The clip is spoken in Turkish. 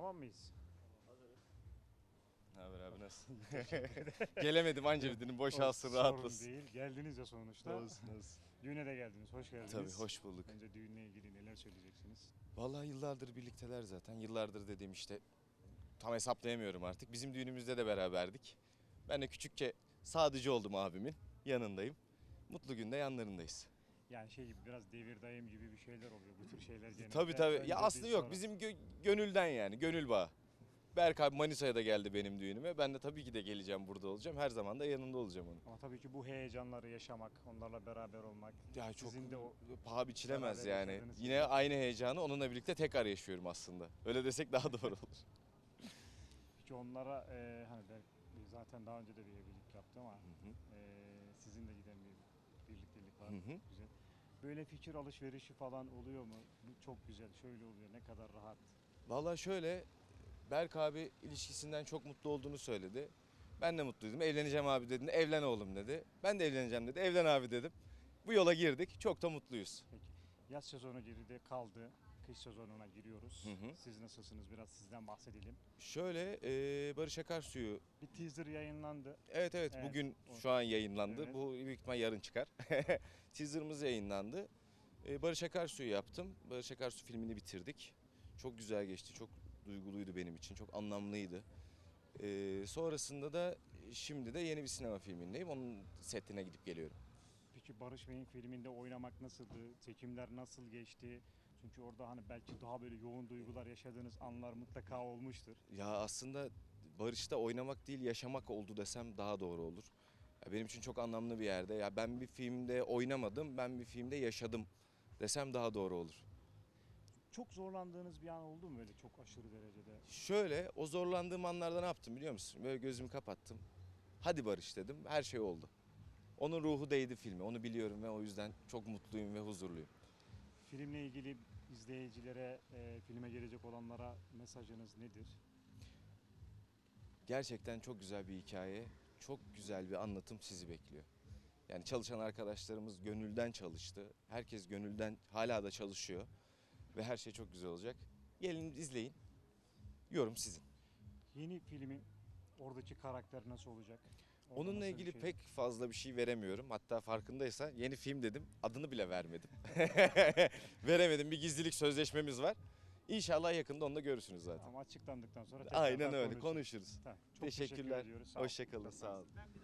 miyiz? Ne haber abi nasılsın? Gelemedim anca bir dilim boşalsın Sorun rahatlasın. değil. Geldiniz ya sonuçta. Olsun olsun. Düğüne de geldiniz. Hoş geldiniz. Tabii hoş bulduk. Önce düğünle ilgili neler söyleyeceksiniz? Vallahi yıllardır birlikteler zaten. Yıllardır dediğim işte tam hesaplayamıyorum artık. Bizim düğünümüzde de beraberdik. Ben de küçükçe sadıcı oldum abimin. Yanındayım. Mutlu günde yanlarındayız. Yani şey gibi biraz devir dayım gibi bir şeyler oluyor. Bu tür şeyler genelde. Tabii tabii. önce Ya aslında yok. sonra- Bizim gö- gönülden yani. Gönül bağı. Berk abi Manisa'ya da geldi benim düğünüme. Ben de tabii ki de geleceğim burada olacağım. Her zaman da yanında olacağım onun. Ama tabii ki bu heyecanları yaşamak, onlarla beraber olmak. Ya çok Sizin de o paha biçilemez beraber yani. yaşadığınız Yine aynı heyecanı onunla birlikte tekrar yaşıyorum aslında. Öyle desek daha doğru olur. Peki onlara e, hani ben zaten daha önce de bir evlilik yaptım ama e, sizin de giden bir birliktelik var. Hı hı. Güzel. Böyle fikir alışverişi falan oluyor mu? Bu çok güzel. Şöyle oluyor. Ne kadar rahat. Vallahi şöyle Berk abi ilişkisinden çok mutlu olduğunu söyledi. Ben de mutluydum. Evleneceğim abi dedi. Evlen oğlum dedi. Ben de evleneceğim dedi. Evlen abi dedim. Bu yola girdik. Çok da mutluyuz. Peki. Yaz sezonu geride kaldı. Kış sezonuna giriyoruz. Hı hı. Siz nasılsınız? Biraz sizden bahsedelim. Şöyle e, Barış Akarsu'yu Bir teaser yayınlandı. Evet, evet Evet, bugün o- şu an yayınlandı. Evet. Bu büyük ihtimal yarın çıkar. Teaser'ımız yayınlandı. Ee, Barış Akarsu'yu yaptım. Barış Akarsu filmini bitirdik. Çok güzel geçti. Çok duyguluydu benim için. Çok anlamlıydı. Ee, sonrasında da şimdi de yeni bir sinema filmindeyim. Onun setine gidip geliyorum. Peki Barış Bey'in filminde oynamak nasıldı? Çekimler nasıl geçti? Çünkü orada hani belki daha böyle yoğun duygular yaşadığınız anlar mutlaka olmuştur. Ya aslında Barış'ta oynamak değil yaşamak oldu desem daha doğru olur. Ya benim için çok anlamlı bir yerde. Ya ben bir filmde oynamadım, ben bir filmde yaşadım desem daha doğru olur. Çok zorlandığınız bir an oldu mu böyle çok aşırı derecede? Şöyle o zorlandığım anlarda ne yaptım biliyor musun? Böyle gözümü kapattım. Hadi Barış dedim. Her şey oldu. Onun ruhu değdi filme. Onu biliyorum ve o yüzden çok mutluyum ve huzurluyum. Filmle ilgili izleyicilere, e, filme gelecek olanlara mesajınız nedir? Gerçekten çok güzel bir hikaye. Çok güzel bir anlatım sizi bekliyor. Yani çalışan arkadaşlarımız gönülden çalıştı. Herkes gönülden hala da çalışıyor. Ve her şey çok güzel olacak. Gelin izleyin. Yorum sizin. Yeni filmin oradaki karakter nasıl olacak? Onunla ilgili şey- pek fazla bir şey veremiyorum. Hatta farkındaysa yeni film dedim. Adını bile vermedim. Veremedim. Bir gizlilik sözleşmemiz var. İnşallah yakında onu da görürsünüz zaten. Ama açıklandıktan sonra tekrardan Aynen öyle konuşuruz. konuşuruz. Tamam, çok teşekkür Teşekkürler. ediyoruz. Sağ olun. Hoşçakalın. Sağ olun. Ben bir daha